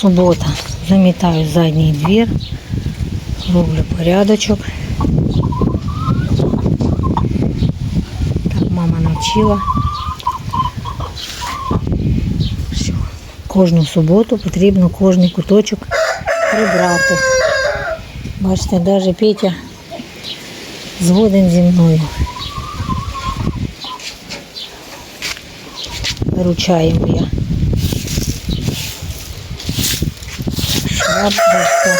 Субота. Замітаю задній двір. Роблю порядочок. Так мама навчила. Що Кожну суботу потрібно кожний куточок прибрати. Бачите, навіть Петя згоден зі мною. Виручаємо я. Швабрика.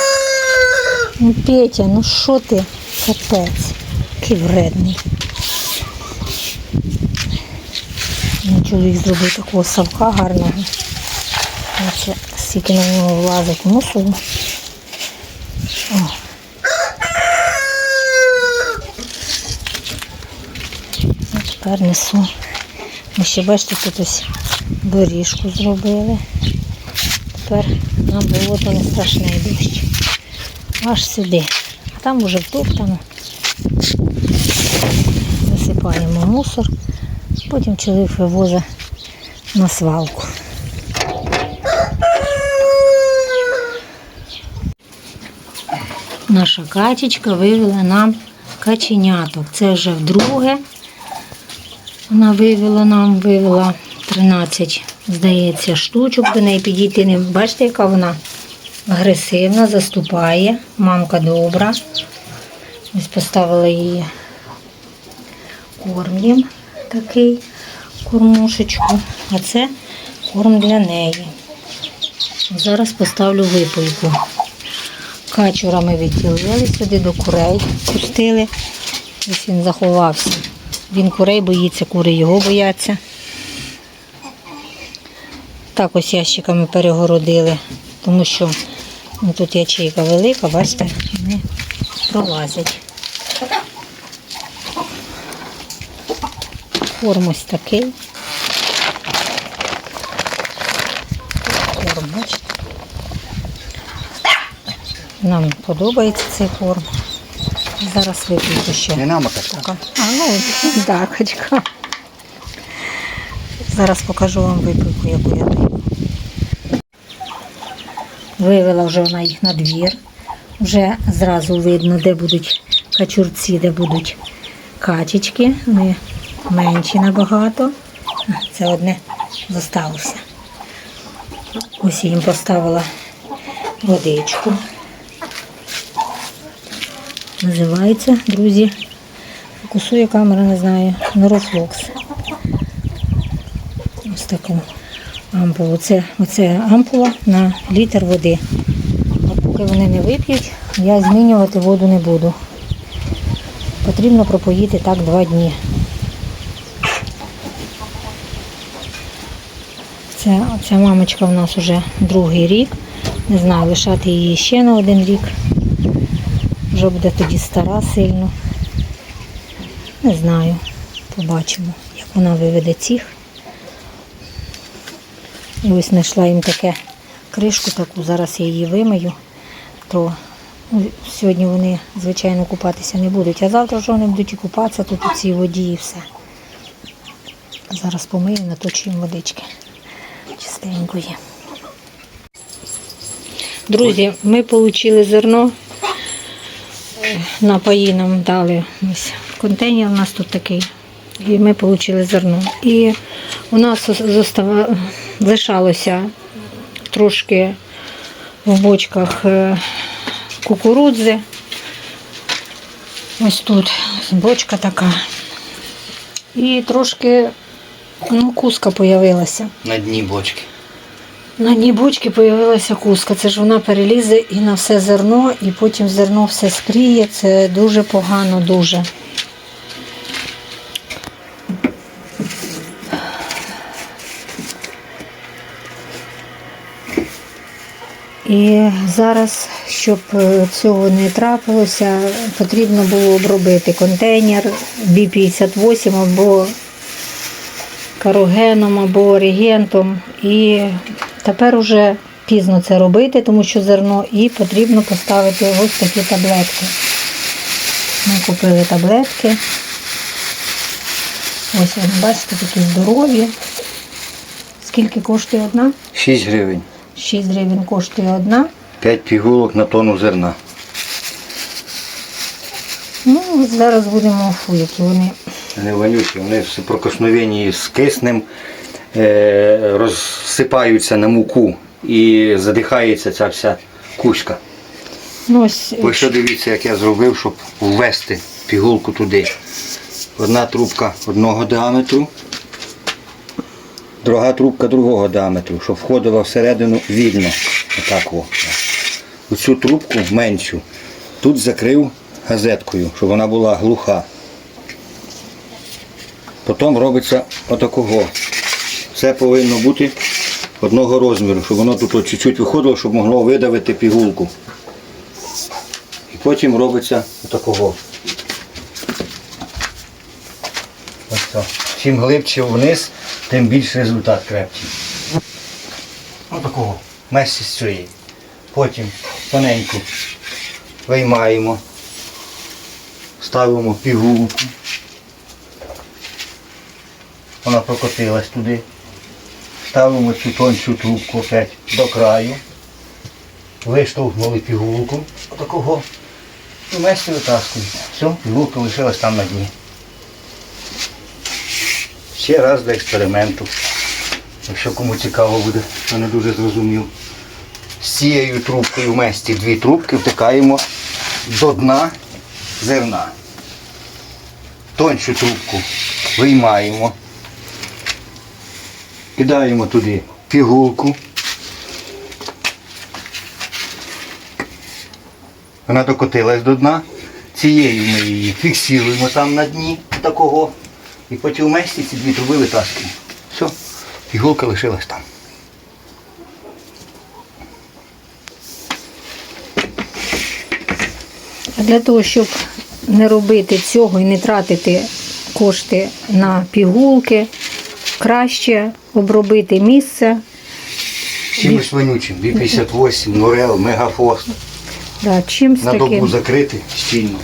Ну, Петя, ну що ти? Капець. Який вредний. Мені чоловік зробив такого совка гарного. Оце стільки на нього влазить мусору. Ну, Тепер несу. Ми ще бачите, тут ось доріжку зробили. Тепер нам було то не страшний дощ. Аж сюди. А там уже втоптано. Засипаємо мусор. Потім чоловік вивозить на свалку. Наша качечка вивела нам каченяток. Це вже вдруге. Вона вивела нам, вивела 13, здається, штучок. До неї підійти не бачите, яка вона агресивна, заступає. Мамка добра. Ось поставила її корм такий кормушечку, а це корм для неї. Зараз поставлю випойку. Качура ми відділили сюди до курей, пустили. Ось він заховався. Він курей боїться, кури його бояться. Так ось ящиками перегородили, тому що ну, тут ячейка велика, бачите, вони пролазять. Корм ось такий. Корм, бачите. Нам подобається цей корм. Зараз вип'ю ще. Не нам, а качка. А, ну, да, качка. Зараз покажу вам випивку, яку я даю. Вивела вже вона їх на двір. Вже зразу видно, де будуть качурці, де будуть качечки. Вони менші набагато. Це одне зосталося. Ось їм поставила водичку. Називається, друзі, фокусує камера, не знаю, Норофлокс. Таку ампулу. Це, оце ампула на літр води. От поки вони не вип'ють, я змінювати воду не буду. Потрібно пропоїти так два дні. Це, ця мамочка в нас вже другий рік. Не знаю, лишати її ще на один рік. Вже буде тоді стара сильно. Не знаю. Побачимо, як вона виведе цих. І ось знайшла їм таке кришку таку, зараз я її вимию, то сьогодні вони, звичайно, купатися не будуть. А завтра вже вони будуть і купатися тут у цій воді і все. Зараз помию, наточуємо водички. Чистенької. Друзі, ми отримали зерно на паї нам дали ось контейнер у нас тут такий. І ми отримали зерно. І у нас зостава... лишалося трошки в бочках е, кукурудзи. Ось тут бочка така. І трошки ну, куска з'явилася. На дні бочки. На дні бочки з'явилася куска. Це ж вона перелізе і на все зерно, і потім зерно все скріє. Це дуже погано, дуже. І зараз, щоб е, цього не трапилося, потрібно було обробити контейнер B58 або карогеном або регентом. І тепер уже пізно це робити, тому що зерно, і потрібно поставити ось такі таблетки. Ми купили таблетки. Ось, бачите, такі здорові. Скільки коштує одна? 6 гривень. 6 гривень коштує одна. 5 пігулок на тонну зерна. Ну, от зараз будемо фу, які вони. Не вонючі, вони в з киснем е, розсипаються на муку і задихається ця вся кучка. Ну, ось, Ви що дивіться, як я зробив, щоб ввести пігулку туди. Одна трубка одного діаметру, друга трубка другого діаметру, щоб входила всередину вільно. Отак о. Оцю трубку меншу. Тут закрив газеткою, щоб вона була глуха. Потім робиться отакого. Все повинно бути одного розміру, щоб воно тут чуть-чуть виходило, щоб могло видавити пігулку. І потім робиться отакого. Ось так. Чим глибше вниз, тим більш результат крепчий. Отакого. Месі з цієї. Потім тоненько виймаємо, ставимо пігулку. Вона прокотилась туди. Ставимо цю тоншу трубку опять до краю. Виштовхнули пігулку. Отакого. І вместе витаскуємо. Все, пігулка лишилась там на дні. Ще раз для експерименту. Якщо кому цікаво буде, хто не дуже зрозумів. З цією трубкою вместе дві трубки втикаємо до дна зерна. Тоншу трубку виймаємо. Кидаємо туди пігулку. Вона докотилась до дна. Цією ми її фіксуємо там на дні такого. І потім вместе ці дві труби витаскуємо. Все, пігулка лишилась там. А для того, щоб не робити цього і не тратити кошти на пігулки, краще обробити місце. Чимось вонючим. 258, Норел, Мегафост. Да, чимсь На добу таким. закрити щільно.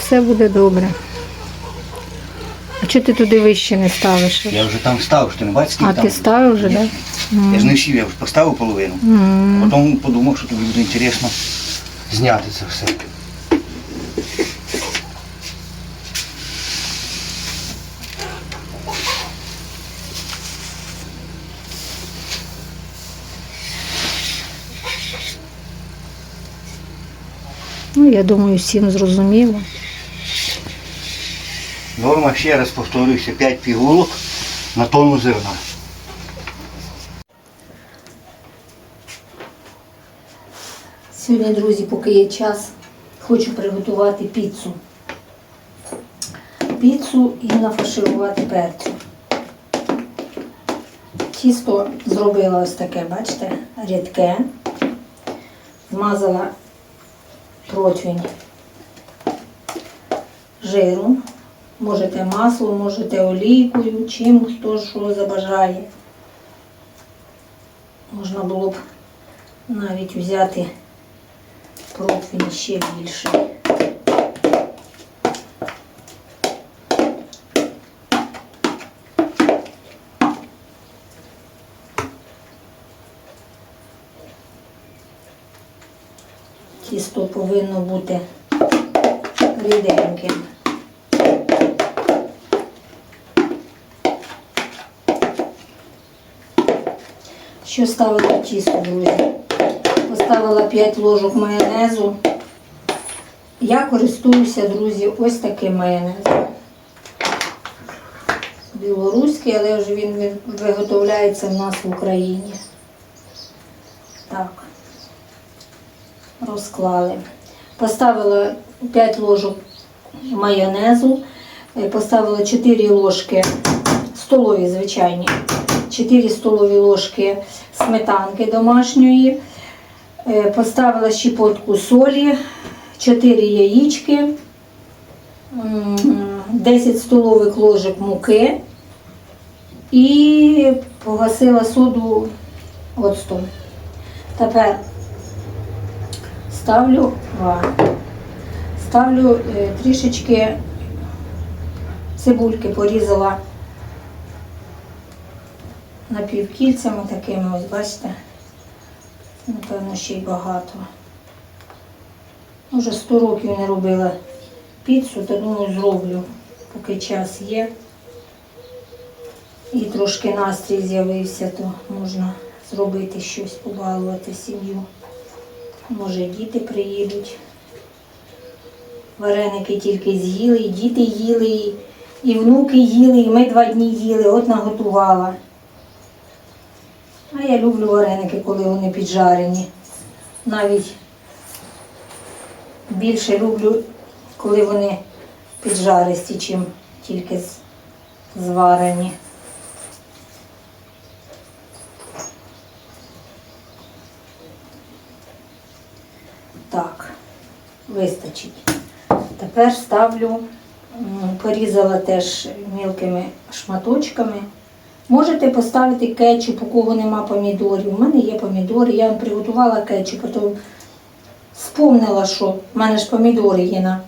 Все буде добре. Чого ти туди вище не ставиш? Я вже там ставив, що ти не бачиш, скільки А там. ти ставив вже, так? Да? Я ж не всів, я вже поставив половину. А потім подумав, що тобі буде інтересно зняти це все. Ну, я думаю, всім зрозуміло. Норма, ще раз повторюся, 5 пігулок на тонну зерна. Сьогодні, друзі, поки є час, хочу приготувати піцу. Піцу і нафарширувати перцю. Тісто зробила ось таке, бачите, рідке. Змазала противень жиром. Можете маслом, можете олійкою, чим хто що забажає. Можна було б навіть взяти противень ще більше. Тісто повинно бути ріденьким. Що ставила тісто, друзі? Поставила 5 ложок майонезу. Я користуюся, друзі, ось таким майонезом. Білоруський, але вже він виготовляється в нас в Україні. Так. Розклали. Поставила 5 ложок майонезу, е, поставила 4 ложки столові, звичайні, 4 столові ложки сметанки домашньої. Е, Поставила щепотку солі, 4 яєчки, 10 столових ложок муки і погасила соду оцтом. Тепер ставлю, ставлю е, трішечки цибульки, порізала напівкільцями такими, ось бачите. Напевно, ще й багато. Може, 100 років не робила піцу, то думаю, зроблю, поки час є. І трошки настрій з'явився, то можна зробити щось, побалувати сім'ю. Може, діти приїдуть. Вареники тільки з'їли, і діти їли, і внуки їли, і ми два дні їли, от наготувала. А я люблю вареники, коли вони піджарені. Навіть більше люблю, коли вони піджаристі, чим тільки зварені. Так, вистачить. Тепер ставлю, порізала теж мілкими шматочками. Можете поставити кетчуп, у кого нема помідорів. У мене є помідори, я вам приготувала кетчуп, а то спомнила, що в мене ж помідори є на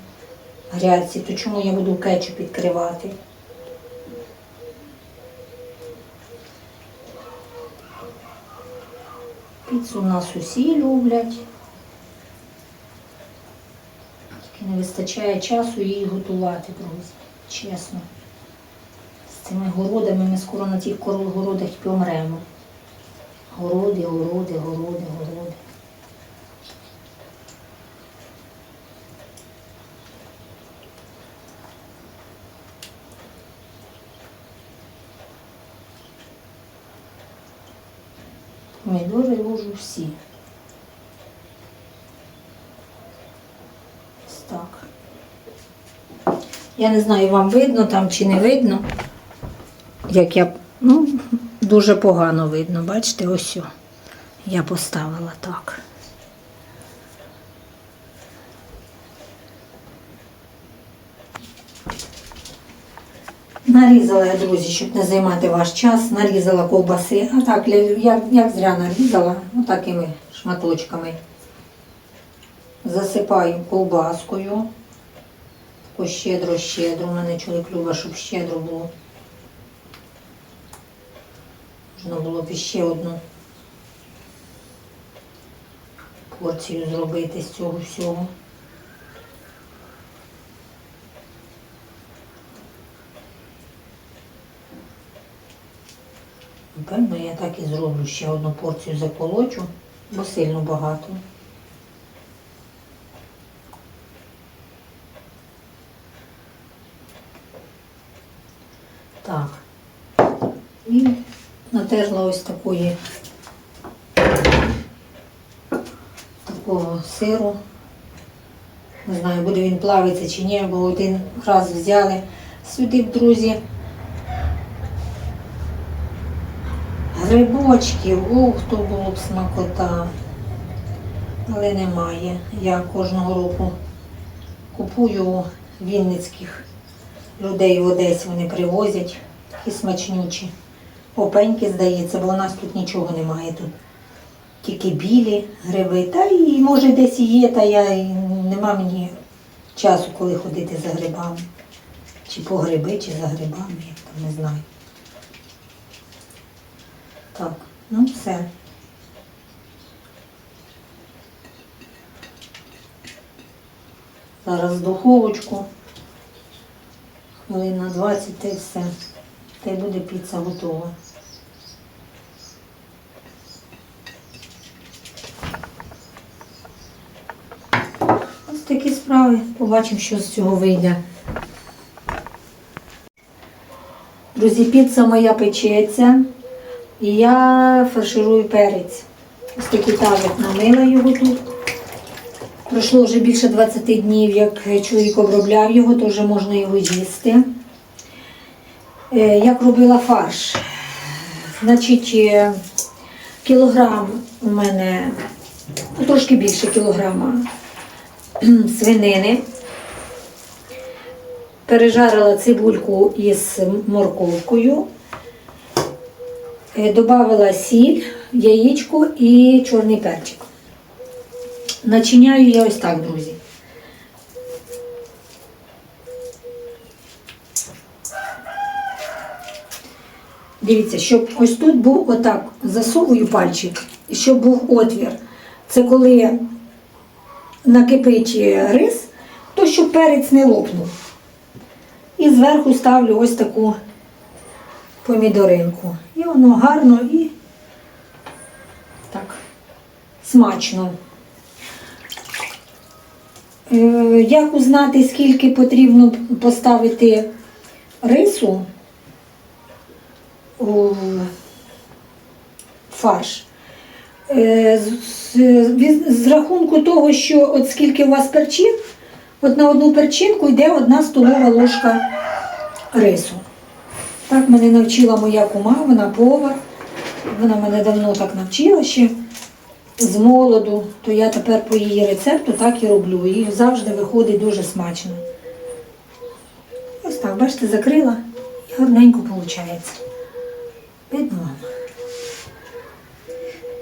грядці, то чому я буду кетчуп відкривати? Піцу у нас усі люблять. Тільки не вистачає часу її готувати, друзі. Чесно. Цими городами ми скоро на тих городах помремо. Городи, городи, городи, городи. Помідори ложу всі. Ось так. Я не знаю, вам видно там чи не видно. Як я. Ну, дуже погано видно, бачите, ось я поставила так. Нарізала я, друзі, щоб не займати ваш час, нарізала ковбаси. А так, як, як зря нарізала, ну такими шматочками. Засипаю ковбаскою. Тако щедро-щедро. У мене чоловік любить, щоб щедро було. Можна було б іще одну порцію зробити з цього всього. Напевно, я так і зроблю ще одну порцію заколочу, бо сильно багато. Так. І натерла ось такої такого сиру. Не знаю, буде він плавитися чи ні, бо один раз взяли сюди, друзі. Грибочків, ух, то було б смакота. Але немає. Я кожного року купую у вінницьких людей в Одесі, вони привозять такі смачнючі. Опеньки, здається, бо у нас тут нічого немає тут. Тільки білі гриби. Та і може десь і є, та я і нема мені часу, коли ходити за грибами. Чи по гриби, чи за грибами, як там не знаю. Так, ну все. Зараз духовочку. Хвилин на 20 та й все. Та й буде піца готова. Ось такі справи. Побачимо, що з цього вийде. Друзі, піца моя печеться. І я фарширую перець. Ось такий тазик намила його тут. Пройшло вже більше 20 днів, як чоловік обробляв його, то вже можна його їсти. Е, Як робила фарш? Значить, е, кілограм у мене, ну, трошки більше кілограма свинини. Пережарила цибульку із морковкою. Е, Добавила сіль, яєчко і чорний перчик. Начиняю я ось так, друзі. Дивіться, щоб ось тут був отак, засовую пальчик, щоб був отвір. Це коли накипить рис, то щоб перець не лопнув. І зверху ставлю ось таку помідоринку. І воно гарно і так смачно. Е, Як узнати, скільки потрібно поставити рису фарш? Е, з рахунку того, що от скільки у вас перчин, от на одну перчинку йде одна столова ложка рису. Так мене навчила моя кума, вона повар. Вона мене давно так навчила ще з молоду, то я тепер по її рецепту так і роблю. І завжди виходить дуже смачно. Ось так, бачите, закрила і гарненько виходить. Вам.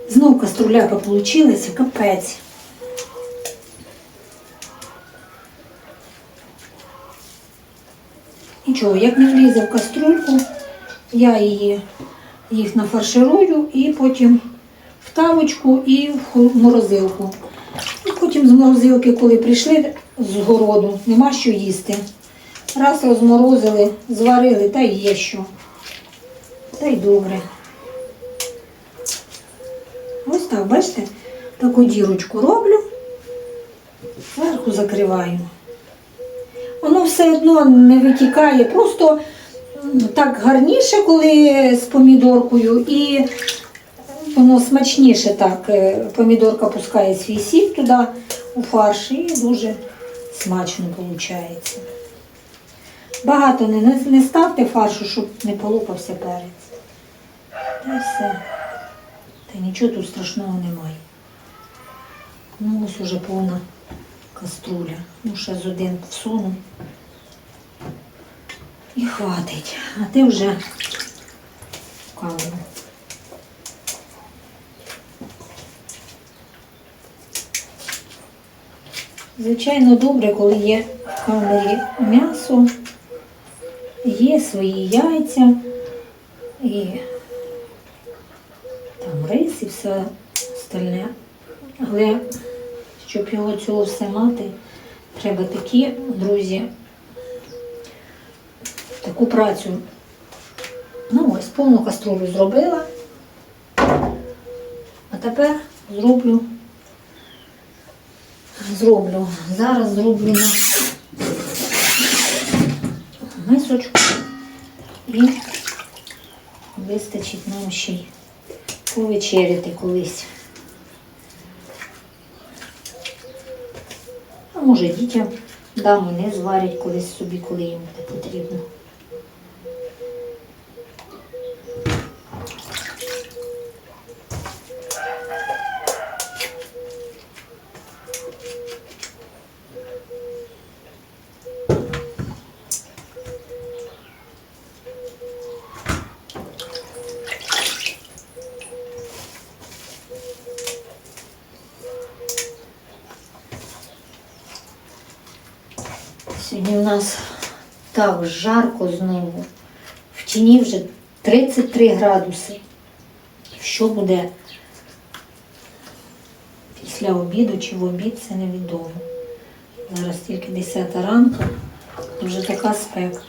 Знов каструляка получилася, капець. Нічого, як не влізе в каструльку, я її, їх нафарширую і потім в тавочку і в морозилку. І потім з морозилки, коли прийшли з городу, нема що їсти. Раз розморозили, зварили, та є що. Та й добре. Ось так, бачите, таку дірочку роблю, зверху закриваю. Воно все одно не витікає, просто так гарніше, коли з помідоркою, і воно смачніше так. е, Помідорка пускає свій сік туди у фарш і дуже смачно виходить. Багато не, не, ставте фаршу, щоб не полопався перець. Та й все. Та нічого тут страшного немає. Ну ось уже повна каструля. Ну, ще з один всуну. І хватить. А ти вже в. Звичайно, добре, коли є в камері м'ясо, є свої яйця і там рис і все остальне. Але щоб його цього все мати, треба такі, друзі, таку працю. Ну ось, повну каструлю зробила. А тепер зроблю. Зроблю. Зараз зроблю на мисочку і вистачить нам ще й повечеряти колись. А може дітям дам вони зварять колись собі, коли їм буде потрібно. Сьогодні у нас так жарко знову. В тіні вже 33 градуси. Що буде після обіду чи в обід, це невідомо. Зараз тільки 10 ранку, вже така спека.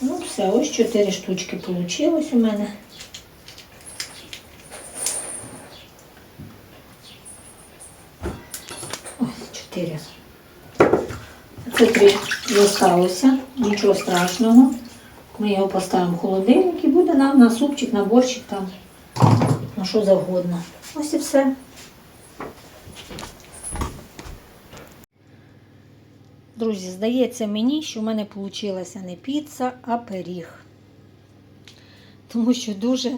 Ну все, ось 4 штучки вийшло у мене. Ось 4. Це три залишилося, нічого страшного. Ми його поставимо в холодильник і буде нам на супчик, на борщик там, на що завгодно. Ось і все. Друзі, здається мені, що в мене вийшла не піца, а пиріг. Тому що дуже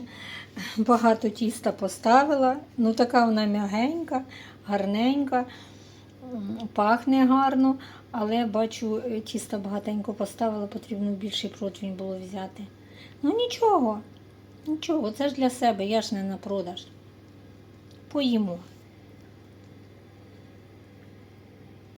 багато тіста поставила. Ну, така вона м'ягенька, гарненька, пахне гарно, але бачу, е, тіста багатенько поставила, потрібно більший противень було взяти. Ну нічого, нічого, це ж для себе, я ж не на продаж. Поїмо.